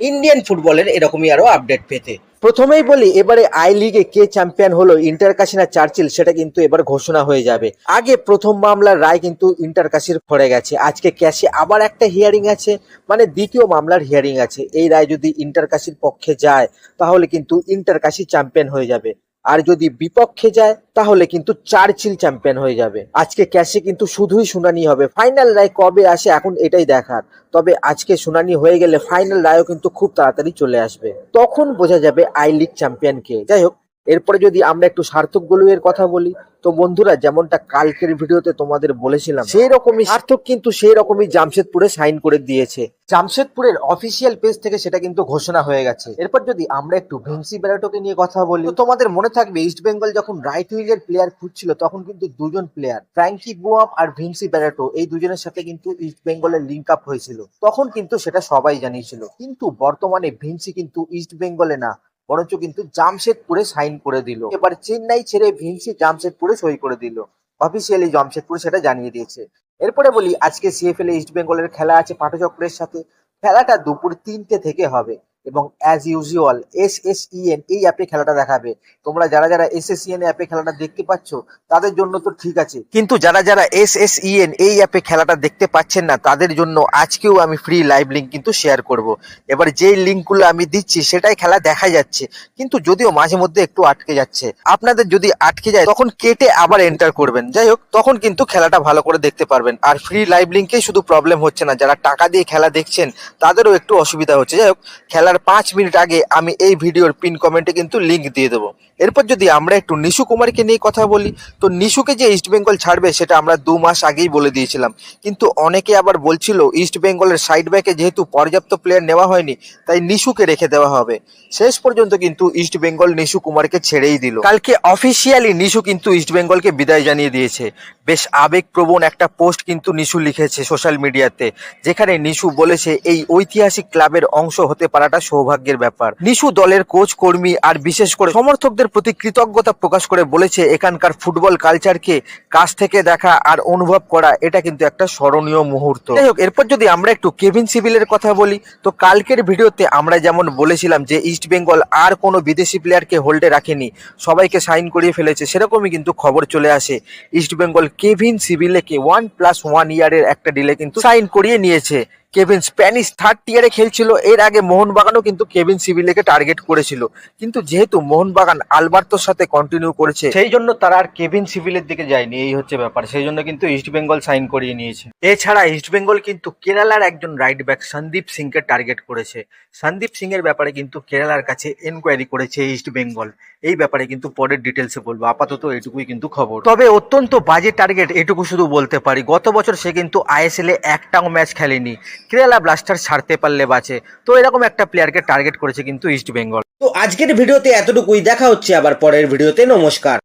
Indian ফুটবলের এরকমই আরও আপডেট পেতে। প্রথমেই বলি, এবারে আই লিগে কে চ্যাম্পিয়ন হলো ইন্টার কাশি না চার্চিল সেটা কিন্তু এবার ঘোষণা হয়ে যাবে। আগে প্রথম মামলার রায় কিন্তু ইন্টার কাশির পড়ে গেছে। আজকে ক্যাশে আবার একটা হিয়ারিং আছে মানে দ্বিতীয় মামলার হিয়ারিং আছে। এই রায় যদি ইন্টার কাশির পক্ষে যায়, তাহলে কিন্তু ইন্টার কাশি চ্যাম্পিয়ন হয়ে যাবে। আর যদি বিপক্ষে যায়, তাহলে কিন্তু চার্চিল চ্যাম্পিয়ন হয়ে যাবে। আজকে ক্যাশে কিন্তু শুধুই শুনানি হবে। ফাইনাল রায় কবে আসে এখন এটাই দেখার। তবে আজকে শুনানি হয়ে গেলে ফাইনাল রায়ও কিন্তু খুব তাড়াতাড়ি চলে আসবে। তখন বোঝা যাবে আই লিগ চ্যাম্পিয়ন কে যাই হোক এরপরে যদি আমরা একটু সার্থক গোলুয়ের কথা বলি, তো বন্ধুরা, যেমনটা কালকের ভিডিওতে তোমাদের বলেছিলাম সেই রকমই সার্থক কিন্তু সেই রকমই জামশেদপুরে সাইন করে দিয়েছে। জামশেদপুরের অফিসিয়াল পেজ থেকে সেটা কিন্তু ঘোষণা হয়ে গেছে। এরপর যদি আমরা একটু ভিনসি ব্যারাটোকে নিয়ে কথা বলি, তো তোমাদের মনে থাকবে ইস্ট বেঙ্গল যখন রাইট উইংয়ের প্লেয়ার খুঁজছিল, তখন কিন্তু দুজন প্লেয়ার ফ্র্যাঙ্কি বুয়াম আর ভিনসি ব্যারাটো এই দুজনের সাথে কিন্তু ইস্ট বেঙ্গলের লিঙ্ক আপ হয়েছিল। তখন কিন্তু সেটা সবাই জানিয়েছিল। কিন্তু বর্তমানে ভিনসি কিন্তু ইস্ট বেঙ্গলে না। বরঞ্চ কিন্তু জামশেদপুরে সাইন করে দিল। এবার চেন্নাই ছেড়ে ভিনসি জামশেদপুরে সই করে দিল। অফিসিয়ালি জামশেদপুর সেটা জানিয়ে দিয়েছে। এরপরে বলি, আজকে সিএফএল ইস্ট বেঙ্গলের খেলা আছে পাঠচক্রের সাথে। খেলাটা দুপুর তিনটে থেকে হবে। এবং as usual S S E N এই অ্যাপে খেলাটা দেখাবে। তোমরা যারা যারা এস এস ইএন অ্যাপে খেলাটা দেখতে পাচ্ছ, তাদের জন্য তো ঠিক আছে। কিন্তু যারা যারা এস এস ইএন এই অ্যাপে খেলাটা দেখতে পাচ্ছেন না, তাদের জন্য আজকেও আমি ফ্রি লাইভ লিঙ্ক কিন্তু শেয়ার করব। এবার যেই লিঙ্কগুলো আমি দিচ্ছি, সেটাই খেলা দেখা যাচ্ছে। কিন্তু যদিও মাঝে মধ্যে একটু আটকে যাচ্ছে। আপনাদের যদি আটকে যায়, তখন কেটে আবার এন্টার করবেন। যাই হোক, তখন কিন্তু খেলাটা ভালো করে দেখতে পারবেন। আর ফ্রি লাইভ লিঙ্কেই শুধু প্রবলেম হচ্ছে না। যারা টাকা দিয়ে খেলা দেখছেন, তাদেরও একটু অসুবিধা হচ্ছে। যাই হোক, খেলার পাঁচ মিনিট আগে আমি এই ভিডিওর পিন কমেন্টে কিন্তু লিঙ্ক দিয়ে দেবো। এরপর যদি আমরা একটু নিশু কুমারকে নিয়ে কথা বলি, তো নিশুকে যে ইস্ট বেঙ্গল ছাড়বে সেটা আমরা দু মাস আগেই বলে দিয়েছিলাম। কিন্তু অনেকে আবার বলছিল ইস্ট বেঙ্গলের সাইড ব্যাকে যেহেতু পর্যাপ্ত প্লেয়ার নেওয়া হয়নি, তাই নিশুকে রেখে দেওয়া হবে। শেষ পর্যন্ত কিন্তু ইস্ট বেঙ্গল নিশু কুমারকে ছেড়েই দিল। কালকে অফিসিয়ালি নিশু কিন্তু ইস্ট বেঙ্গলকে বিদায় জানিয়ে দিয়েছে। বেশ আবেগপ্রবণ একটা পোস্ট কিন্তু নিশু লিখেছে সোশ্যাল মিডিয়াতে যেখানে নিশু বলেছে, এই ঐতিহাসিক ক্লাবের অংশ হতে পারাটা সৌভাগ্যের ব্যাপার। নিশু দলের কোচ কর্মী আর বিশেষ করে সমর্থকদের প্রতি কৃতজ্ঞতা প্রকাশ করে বলেছে, এখানকার ফুটবল কালচারকে কাছ থেকে দেখা আর অনুভব করা, এটা কিন্তু একটা স্মরণীয় মুহূর্ত। যাই হোক, এরপর যদি আমরা একটু কেভিন সিভিলের কথা বলি, তো কালকের ভিডিওতে আমরা যেমন বলেছিলাম যে, ইস্ট বেঙ্গল আর কোনো বিদেশি প্লেয়ারকে হোল্ডে রাখেনি, সবাইকে সাইন করিয়ে ফেলেছে, সেরকমই কিন্তু খবর চলে আসে। ইস্ট বেঙ্গল কেভিন সিভিলেকে ওয়ান প্লাস ওয়ান ইয়ারের একটা ডিলে কিন্তু সাইন করিয়ে নিয়েছে। কেভিন স্প্যানিশ থার্ড টিয়ারে খেলছিল। এর আগে মোহনবাগানও কিন্তু কেভিন সিভিলেকে টার্গেট করেছিল। কিন্তু যেহেতু মোহনবাগান আলবার্তোর সাথে কন্টিনিউ করেছে, সেই জন্য তারা আর কেভিন সিভিলের দিকে যায়নি। এই হচ্ছে ব্যাপার। সেই জন্য কিন্তু ইস্ট বেঙ্গল সাইন করিয়ে নিয়েছে। এছাড়া ইস্ট বেঙ্গল কিন্তু কেরালার একজন রাইট ব্যাক সন্দীপ সিংকে টার্গেট করেছে। সন্দীপ সিং এর ব্যাপারে কিন্তু কেরালার কাছে এনকোয়ারি করেছে ইস্ট বেঙ্গল এই ব্যাপারে কিন্তু পরের ডিটেলসে বলব। আপাতত এটুকুই কিন্তু খবর। তবে অত্যন্ত বাজে টার্গেট এটুকু শুধু বলতে পারি। গত বছর সে কিন্তু আইএসএল এ একটাও ম্যাচ খেলেনি। কেরালা ব্লাস্টার ছাড়তে পারলে বাঁচে। তো এরকম একটা প্লেয়ারকে টার্গেট করেছে কিন্তু ইস্ট বেঙ্গল তো আজকের ভিডিওতে এতটুকুই। দেখা হচ্ছে আবার পরের ভিডিওতে। নমস্কার।